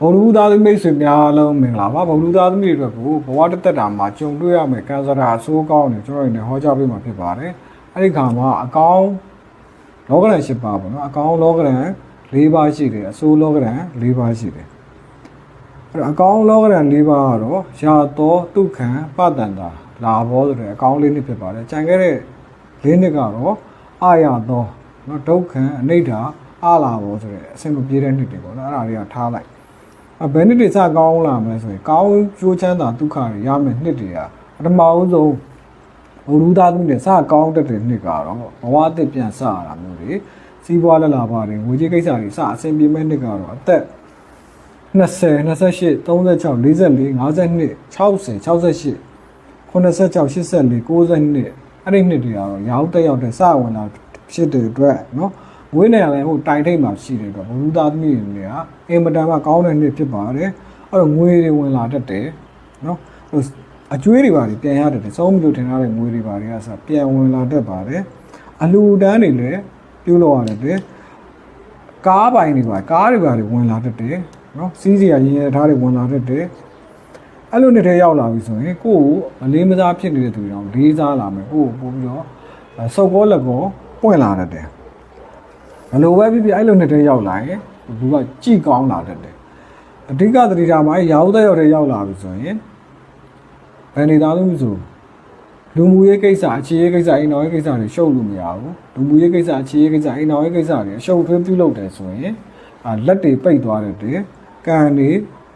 ဘုံလူသားသမီးဆွေများအားလုံးမင်္ဂလာပါဘုံလူသားသမီးတွေအတွက်ကိုဘဝတစ်သက်တာမှာကြုံတွေ့ရမယ့်ကံစရာအဆိုးကောင်းတွေကျွန်တော်တို့နေဟောကြားပေးမှာဖြစ်ပါတယ်အဲ့ဒီခါမှာအကောင်းလောကရန်၈ပါးပေါ့နော်အကောင်းလောကရန်၄ပါးရှိတယ်အဆိုးလောကရန်၄ပါးရှိတယ်အဲ့တော့အကောင်းလောကရန်၄ပါးကတော့ရာသောဒုက္ခံပတ္တန္တာလာဘောဆိုတဲ့အကောင်းလေးနှစ်ဖြစ်ပါတယ်ကြံခဲ့တဲ့လေးနှစ်ကတော့အာရသောနော်ဒုက္ခံအနိဋ္ဌာအာလာဘောဆိုတဲ့အဆင်မပြေတဲ့နှစ်တွေပေါ့နော်အဲ့ဒါတွေကထားလိုက်အ ဘယ်နှစ်တွေစကောင်းလာမလဲဆိုရင်ကောင်းကျိုးချမ်းသာဒုက္ခတွေရမယ်နှစ်တွေကပထမဦးဆုံးဘုရုသားသမီးတွေစကောင်းတတ်တဲ့နှစ်ကတော့ဘဝအသက်ပြန်စရတာမျိုးတွေစီးပွားလက်လာပါတယ်ငွေကြေးကိစ္စတွေစအဆင်ပြေမဲ့နှစ်ကတော့အသက်20 28 36 44 52 60 68 86 84 92အဲ့ဒီနှစ်တွေကတော့ရောက်တက်ရောက်တဲ့စဝင်လာဖြစ်တဲ့အတွက်เนาะဝ ငွေနဲ့လည်းဟိုတိုင်ထိတ်မှရှိတယ်တော့ဘူးသားသမီးတွေကအင်မတန်မှကောင်းတဲ့နှစ်ဖြစ်ပါတယ်အဲ့တော့ငွေတွေဝင်လာတတ်တယ်နော်ဟိုအကျွေးတွေပါပြန်ရတယ်သုံးမလို့ထင်ထားတဲ့ငွေတွေပါတွေကဆိုပြန်ဝင်လာတတ်ပါတယ်အလူတန်းတွေလည်းပြုလုပ်ရတယ်တဲ့ကားပိုင်တွေပါကားတွေပါတွေဝင်လာတတ်တယ်နော်စီးစရာရင်းရထားတွေဝင်လာတတ်တယ်အဲ့လိုနှစ်ထဲရောက်လာပြီဆိုရင်ကိုယ့်ကိုမလေးမစားဖြစ်နေတဲ့သူတွေတော့လေးစားလာမယ်ကိုယ့်ကိုပို့ပြီးတော့စုပ်ကောလက်ကောပွင့်လာတတ်တယ် ဘယ်လိုပဲဖြစ်ဖြစ်အဲ့လိုနှစ်ထဲရောက်လာရင်လူကကြည်ကောင်းလာတတ်တယ်အဓိကသတိထားမှာရာဟုသက်ရောက်တဲ့ရောက်လာပြီဆိုရင်ဘယ်နေသားလို့မဆိုလူမှုရေးကိစ္စအခြေရေးကိစ္စအိမ်တော်ရေးကိစ္စတွေရှုပ်လို့မရဘူးလူမှုရေးကိစ္စအခြေရေးကိစ္စအိမ်တော်ရေးကိစ္စတွေအရှုပ်ထွေးပြုလုပ်တယ်ဆိုရင်အာလက်တွေပိတ်သွားတဲ့တည်းကံတွေ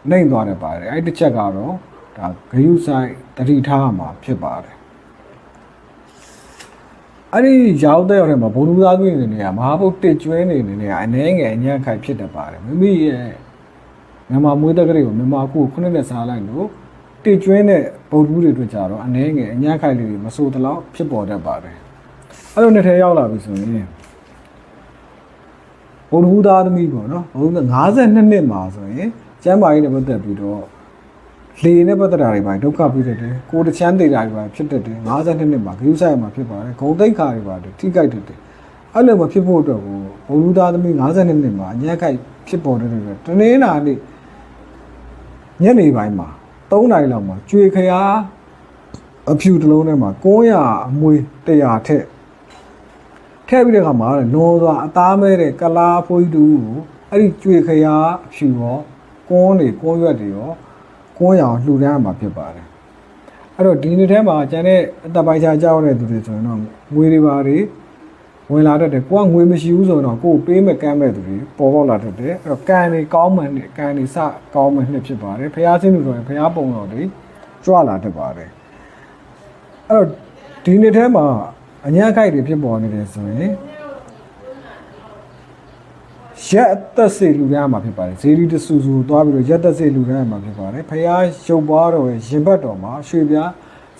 နှိမ့်သွားတယ်ပါတယ်အဲ့တစ်ချက်ကတော့ဒါဂယုဆိုင်တတိထားရမှာဖြစ်ပါတယ် အဲ့ဒီရောက်တဲ့ရောက်တဲ့မှာဘုံလူသားသွင်းနေနေရမဟာဘုတ်တစ်ကျွဲနေနေနေရအနေငယ်အညံ့ခိုက်ဖြစ်တတ်ပါတယ်မိမိရဲ့မြန်မာမွေးတက်ကလေးကိုမြန်မာခုခုနှစ်နဲ့စားလိုက်လို့တစ်ကျွဲနဲ့ဗုဒ္ဓတွေအတွက်ကြတော့အနေငယ်အညံ့ခိုက်လေးတွေမဆိုးတလောက်ဖြစ်ပေါ်တတ်ပါတယ်အဲ့လိုနဲ့ထဲရောက်လာပြီဆိုရင်ဘုံလူသားသမီးပေါ့နော်ဘုံ52နှစ်မှာဆိုရင်ကျမ်းမာရေးနဲ့ပတ်သက်ပြီးတော့ လေနဲ့ပတ်သက်တာတွေပါဒုက္ခပြီးတတ်တယ်ကိုယ်တချမ်းသေးတာတွေပါဖြစ်တတ်တယ်52နှစ်မှာဂရုစိုက်မှာဖြစ်ပါတယ်ဂုံတိတ်ခါတွေပါတယ်ထိကြိုက်တတ်တယ်အဲ့လိုမဖြစ်ဖို့အတွက်ကိုဘုံလူသားသမီး52နှစ်မှာအညက်ခိုက်ဖြစ်ပေါ်တဲ့တွေတနေ့နာနေ့ညနေပိုင်းမှာ3နာရီလောက်မှာကြွေခရားအဖြူတစ်လုံးထဲမှာ900အမွေ100ထက်ထည့်ပြီးတဲ့အခါမှာလွန်စွာအသားမဲတဲ့ကလာဖိုးကြီးတူကိုအဲ့ဒီကြွေခရားအဖြူရောကွန်းတွေကွန်းရွက်တွေရော ကွန်းရအောင်လှူဒန်းရမှာဖြစ်ပါတယ်အဲ့တော့ဒီနေ့ထဲမှာကျန်တဲ့အသက်ပိုင်းခြားကြောက်တဲ့သူတွေဆိုရင်တော့ငွေတွေပါတွေဝင်လာတတ်တယ်ကိုကငွေမရှိဘူးဆိုတော့ကိုယ်ပေးမဲ့ကမ်းမဲ့သူတွေပေါ်ပေါက်လာတတ်တယ်အဲ့တော့ကံတွေကောင်းမှန်နဲ့ကံတွေစကောင်းမှန်နှစ်ဖြစ်ပါတယ်ဖျားစင်းလို့ဆိုရင်ဖျားပုံတော်တွေကြွလာတတ်ပါတယ်အဲ့တော့ဒီနေ့ထဲမှာအညာခိုက်တွေဖြစ်ပေါ်နေတယ်ဆိုရင် ရက်အသက်စေလူရမ်းမှာဖြစ်ပါတယ်ဇေဒီတဆူဆူသွားပြီးတော့ရက်သက်စေလူရမ်းမှာဖြစ်ပါတယ်ဖះရုပ်ပွားတော်ရဲ့ရင်ဘတ်တော်မှာရွှေပြား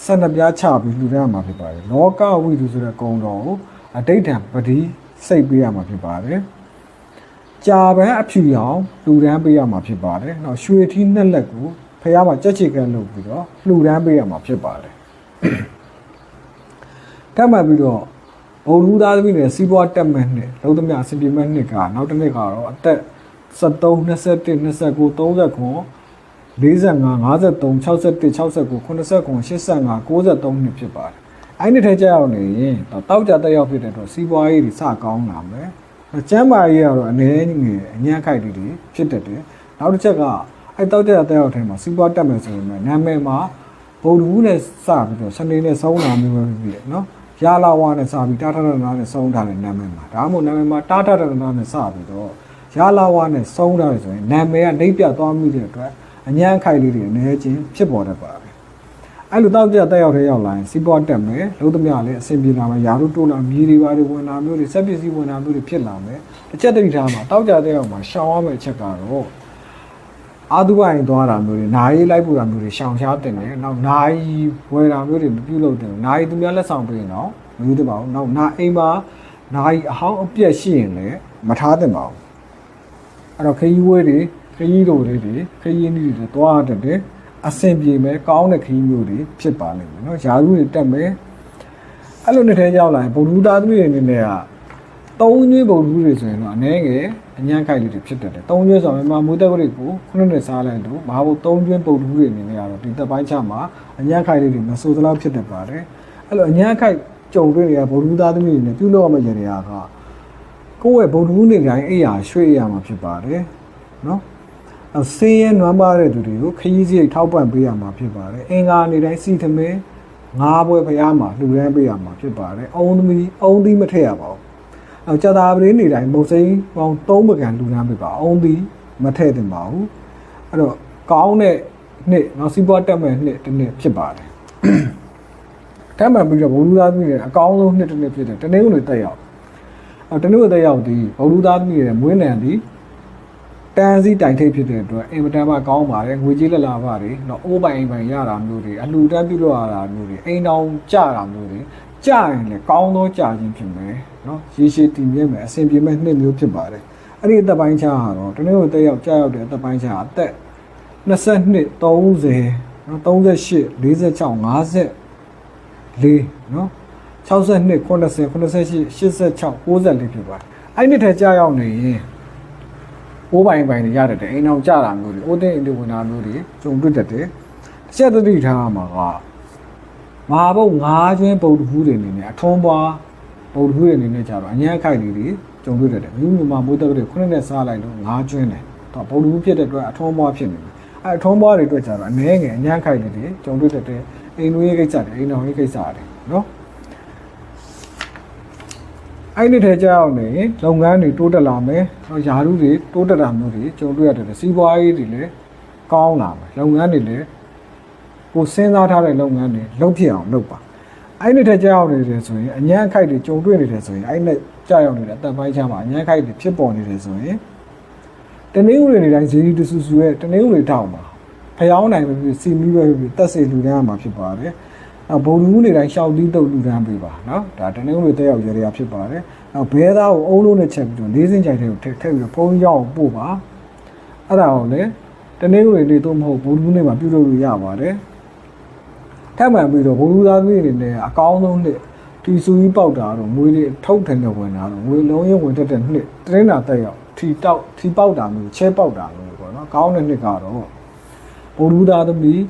ဆက်နှစ်ပြားချပြီးလူရမ်းမှာဖြစ်ပါတယ်လောကဝိတုဆိုတဲ့ကုံတော်ကိုအတိတ်တံပတိစိတ်ပေးရမှာဖြစ်ပါတယ်ကြာပန်းအဖြူရောင်လူရမ်းပေးရမှာဖြစ်ပါတယ်။နောက်ရွှေထီးနှစ်လက်ကိုဖះမှာကြက်ချေကန်းလုပ်ပြီးတော့လူရမ်းပေးရမှာဖြစ်ပါတယ်။ကပ်မှတ်ပြီးတော့ ဘုံလူသားသမီးနဲ့စီးပွားတက်မဲ့နှစ်လုံးသမျှအစီပြေမဲ့နှစ်ကနောက်တစ်နှစ်ကတော့အသက်73 21 29 30ခွန်45 53 61 69 89 85 93နှစ်ဖြစ်ပါတယ်။အဲ့ဒီထဲကျရောက်နေရင်တောက်ကြတက်ရောက်ဖြစ်တဲ့အတွက်စီးပွားရေးတွေစကောင်းလာမယ်။ကျမ်းမာရေးကတော့အနေငယ်အညံ့ခိုက်တွေဖြစ်တတ်တယ်။နောက်တစ်ချက်ကအဲ့တောက်ကြတက်ရောက်ထဲမှာစီးပွားတက်မယ်ဆိုရင်နာမည်မှာဗုဒ္ဓဘူးနဲ့စပြီးတော့စနေနဲ့ဆုံးလာမျိုးပဲဖြစ်ဖြစ်နော်။ ရလာဝါနဲ့စပြီးတာထရနာနဲ့ဆုံးထားတဲ့နာမည်မှာဒါမှမဟုတ်နာမည်မှာတာထရနာနဲ့စပြီးတော့ရလာဝါနဲ့ဆုံးထားတယ်ဆိုရင်နာမည်ကနှိပ်ပြသွားမှုတဲ့အတွက်အညံ့ခိုက်လေးတွေအနေချင်းဖြစ်ပေါ်တတ်ပါတယ်။အဲ့လိုတောက်ကြတက်ရောက်တဲ့ရောက်လာရင်စီးပွားတက်မယ်လုံးသမျှလည်းအဆင်ပြေလာမယ်ယာတို့တိုးလာမြေတွေပါတွေဝင်လာမျိုးတွေစက်ပစ္စည်းဝင်လာမျိုးတွေဖြစ်လာမယ်တစ်ချက်တတိထားမှာတောက်ကြတက်ရောက်မှာရှောင်ရမယ့်အချက်ကတော့ အာသုဘရင်သွားတာမျိုးတွေနာရီလိုက်ပူတာမျိုးတွေရှောင်ရှားတင်တယ်နောက်နာရီဝယ်တာမျိုးတွေမပြုလုပ်တင်ဘူးနာရီသူများလက်ဆောင်ပေးရင်တော့မယူတင်ပါဘူးနောက်နာအိမ်မှာနာရီအဟောင်းအပြက်ရှိရင်လည်းမထားတင်ပါဘူးအဲ့တော့ခရီးဝဲတွေခရီးတို့တွေတွေခရီးနည်းတွေသွားတတ်တယ်အဆင်ပြေမယ်ကောင်းတဲ့ခရီးမျိုးတွေဖြစ်ပါလိမ့်မယ်နော်ယာရုတွေတက်မယ်အဲ့လိုနဲ့ထဲရောက်လာရင်ဗုဒ္ဓသားသမီးတွေအနေနဲ့က သုံးကျွေးပုံလူတွေဆိုရင်တော့အနည်းငယ်အညံ့ကိုက်လူတွေဖြစ်တတ်တယ်သုံးကျွေးဆိုတော့မြန်မာမိုးတက်ကြိတ်ကိုခုနှစ်နှစ်စားလိုက်တော့မဟာဘူးသုံးကျွေးပုံလူတွေအနေနဲ့ကတော့ဒီသက်ပိုင်းချမှာအညံ့ကိုက်လူတွေမဆိုသလောက်ဖြစ်တတ်ပါတယ်အဲ့လိုအညံ့ကိုက်ကြုံတွေ့နေတဲ့ဗုဒ္ဓသားသမီးတွေနဲ့ပြုလုပ်ရမယ့်ရတွေကကိုယ့်ရဲ့ဗုဒ္ဓဟူးနေ့တိုင်းအိယာရွှေ့ရမှာဖြစ်ပါတယ်နော်အစင်းရဲနွမ်းပါတဲ့သူတွေကိုခရီးစရိတ်ထောက်ပံ့ပေးရမှာဖြစ်ပါတယ်အင်္ဂါနေ့တိုင်းစီသမင်းငါးပွဲဖျားမှာလှူဒန်းပေးရမှာဖြစ်ပါတယ်အုံသမီးအုံသီးမထည့်ရပါဘူး အော်ကြာတာပရင်းနေတိုင်းမုတ်စိမ်းပေါင်း3ပကံလူနှမ်းပြပါအောင်ဒီမထည့်တင်ပါဘူးအဲ့တော့ကောင်းတဲ့နှစ်နော်စီးပွားတက်မဲ့နှစ်တစ်နှစ်ဖြစ်ပါတယ်တမ်းမှန်ပြီးတော့ဘုလူသားသမီးတွေအကောင်းဆုံးနှစ်တစ်နှစ်ဖြစ်တယ်တနေ့ကုန်တွေတက်ရောက်အော်တနေ့ကုန်တက်ရောက်ဒီဘုလူသားသမီးတွေမွေးနံဒီတန်စီတိုင်ထိပ်ဖြစ်တဲ့အတွက်အင်မတန်မှကောင်းပါတယ်ငွေကြေးလက်လာပါတယ်နော်အိုးပိုင်အိမ်ပိုင်ရတာမျိုးတွေအလှူတန်းပြုလို့ရတာမျိုးတွေအိမ်တောင်ကြတာမျိုးတွေကြရင်လည်းကောင်းသောကြခြင်းဖြစ်မယ် နော်ရေရှည်တည်မြဲမယ်အဆင်ပြေမဲ့နှစ်မျိုးဖြစ်ပါတယ်အဲ့ဒီအသက်ပိုင်းခြားကတော့တနေ့ကိုတက်ရောက်ကြာရောက်တဲ့အသက်ပိုင်းခြားအသက်22 30နော်38 46 50 4နော်62 80 88 86 94ဖြစ်ပါတယ်အဲ့ဒီနှစ်ထဲကြာရောက်နေရင်ိုးပိုင်ပိုင်တွေရတတ်တယ်အိမ်အောင်ကြတာမျိုးတွေအိုးသိအင်ဒီဝင်တာမျိုးတွေကြုံတွေ့တတ်တယ်တစ်ချက်သတိထားရမှာကမဟာဘုတ်ငါးကျွင်းပုံတခုတွေအနေနဲ့အထုံးပွား ဗုဒ္ဓဟူးရဲ့အနေနဲ့ကြတော့အညံ့ခိုက်လူတွေကြုံတွေ့ရတယ်မြူးမြူမှာမိုးတက်တွေခုနှစ်နဲ့စားလိုက်လို့ငါးကျွန်းတယ်တော့ဗုဒ္ဓဟူးဖြစ်တဲ့အတွက်အထုံးပွားဖြစ်နေတယ်အဲအထုံးပွားတွေအတွက်ကြတော့အနည်းငယ်အညံ့ခိုက်လူတွေကြုံတွေ့တတ်တယ်အိမ်လူရဲ့ကိစ္စတွေအိမ်တော်ရဲ့ကိစ္စတွေနော်အဲ့ဒီထဲကြောက်နေလုပ်ငန်းတွေတိုးတက်လာမယ်။ရာထူးတွေတိုးတက်တာမျိုးတွေကြုံတွေ့ရတယ်။စီးပွားရေးတွေလည်းကောင်းလာမယ်။လုပ်ငန်းတွေလည်းကိုစဉ်းစားထားတဲ့လုပ်ငန်းတွေလုပ်ဖြစ်အောင်လုပ်ပါ အဲ့ဒီထဲကြောက်နေတယ်ဆိုရင်အញ្ញမ်းခိုက်တွေကြုံတွေ့နေတယ်ဆိုရင်အဲ့နဲ့ကြောက်ရောက်နေတဲ့အသက်ပိုင်းချမ်းမှာအញ្ញမ်းခိုက်တွေဖြစ်ပေါ်နေတယ်ဆိုရင်တနည်းဦးတွေနေတိုင်းဇီရီတဆူဆူရဲ့တနည်းဦးတွေတောက်မှာဖျောင်းနိုင်ပဲဖြစ်စီမီပဲဖြစ်တက်စေလူတန်းရမှာဖြစ်ပါတယ်။နောက်ဘုံလူနေတိုင်းရှောက်တီးတုတ်လူတန်းပေးပါနော်။ဒါတနည်းဦးတွေတက်ရောက်ရရဖြစ်ပါတယ်။နောက်ဘဲသားကိုအုံးလုံးနဲ့ချက်ပြီးတော့လေးစင်းကြိုက်တဲ့ကိုထည့်ထည့်ပြီးတော့ဖုံးရောက်အောင်ပို့ပါ။အဲ့ဒါကိုလည်းတနည်းဦးတွေနေတော့မဟုတ်ဘုံလူနေမှာပြုလုပ်လို့ရပါတယ်။ ထပ်မှန်ပြီးတော့ဘုံလူသားသမီးအနေနဲ့အကောင်းဆုံးနှစ်တီဆူကြီးပေါက်တာတော့ငွေတွေထုတ်ထန်တဲ့ဝင်တာတော့ငွေလုံးရင်ဝင်တတ်တဲ့နှစ်တရင်းတာတက်ရောက်ထီတောက်ထီပေါက်တာမျိုးချဲပေါက်တာမျိုးပေါ့နော်။ကောင်းတဲ့နှစ်ကတော့ဘုံလူသားသမီး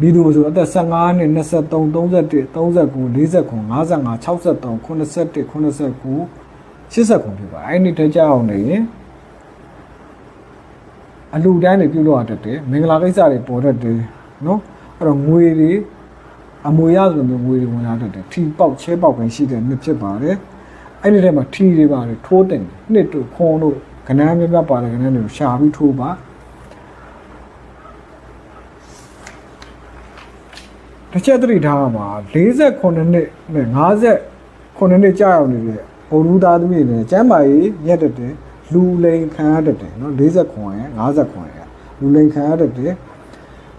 ဒီလိုဆိုအသက်15နှစ်23 31 39 49 55 63 81 89 89ဖြစ်ပါအဲ့ဒီတကြောင်နေရင်အလူတန်းတွေပြုတ်လို့ရတတ်တယ်မင်္ဂလာကိစ္စတွေပေါ်တတ်တယ်နော်အဲ့ တော့ငွေတွေအမွေရဆိုမျိုးငွေတွေဝင်လာတတ်တယ်ထီပေါက်ချဲပေါက်ပဲရှိတယ်မြဖြစ်ပါတယ်အဲ့ဒီထဲမှာထီတွေပါတယ်ထိုးတင်နှစ်တို့ခွန်တို့ကဏ္ဍများများပါတယ်ကဏ္ဍတွေကိုရှာပြီးထိုးပါတစ်ချက်သတိထားမှာ48နှစ်နဲ့50ခုနှစ်ကြာရောက်နေတဲ့ဘုံလူသားသမီးတွေနဲ့ကျမ်းမာရေးရက်တက်တယ်လူလိန်ခံရတတ်တယ်နော်40ခွန်ရ50ခွန်ရလူလိန်ခံရတတ်တယ်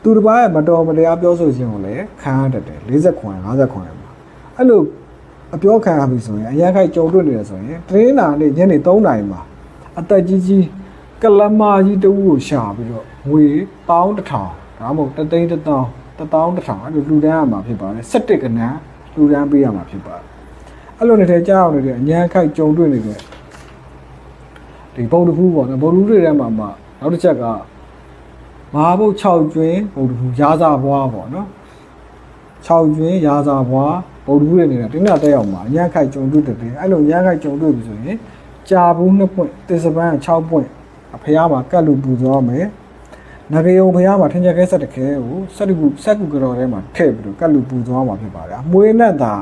သူတစ်ပါးရဲ့မတော်မတရားပြောဆိုခြင်းကိုလည်းခံရတတ်တယ်40ခွန်ရ50ခွန်ရမှာအဲ့လိုအပြောခံရပြီဆိုရင်အရင်ခိုက်ကြုံတွေ့နေတယ်ဆိုရင်တရင်းနာနေ့ညနေ3နာရီမှာအသက်ကြီးကြီးကလမာကြီးတဦးကိုရှာပြီးတော့ငွေ1000တစ်ထောင်ဒါမှမဟုတ်တသိန်းတစ်သောင်းတစ်သောင်းတစ်ထောင်အဲ့လိုလူတန်းရမှာဖြစ်ပါတယ်17ကနန်းလူတန်းပေးရမှာဖြစ်ပါတယ်အဲ့လိုနေတဲ့ကြောက်နေတဲ့အញ្ញမ်းခိုက်ကြုံတွေ့နေတဲ့ဒီပုံတစ်ခုပေါ့နော်ပုံတစ်ခုတွေထဲမှာမှနောက်တစ်ချက်က မဟာဘုတ်6ကျွင်းဗုဒ္ဓဘူးရာဇာဘွားပေါ့နော်6ကျွင်းရာဇာဘွားဗုဒ္ဓဘူးရဲ့နေတာတင်းတာတက်ရောက်မှာညံ့ခိုက်ကြုံတွေ့တယ်အဲ့လိုညံ့ခိုက်ကြုံတွေ့ပြီဆိုရင်ကြာဘူး2ပွင့်တစ္ဆပန်း6ပွင့်အဖះမှာကတ်လို့ပူသွားမယ်နဂေယုံဖះမှာထင်ကြခဲဆက်တခဲကိုစက်ကူစက်ကူကြော်ထဲမှာထည့်ပြီးတော့ကတ်လို့ပူသွားမှာဖြစ်ပါတယ်အမွေးနဲ့သာ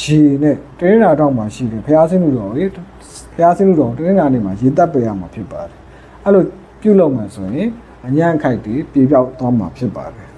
ရေနဲ့တင်းနာတော့မှရှိတယ်ဘုရားဆင်းလူတော်ကြီးဘုရားဆင်းလူတော်တင်းနာနေမှာရေတက်ပေးရမှာဖြစ်ပါတယ်အဲ့လိုပြုတ်လောက်မှဆိုရင် အញ្ញမ်းခိုက်တွေပြေပြောက်သွားမှာဖြစ်ပါတယ်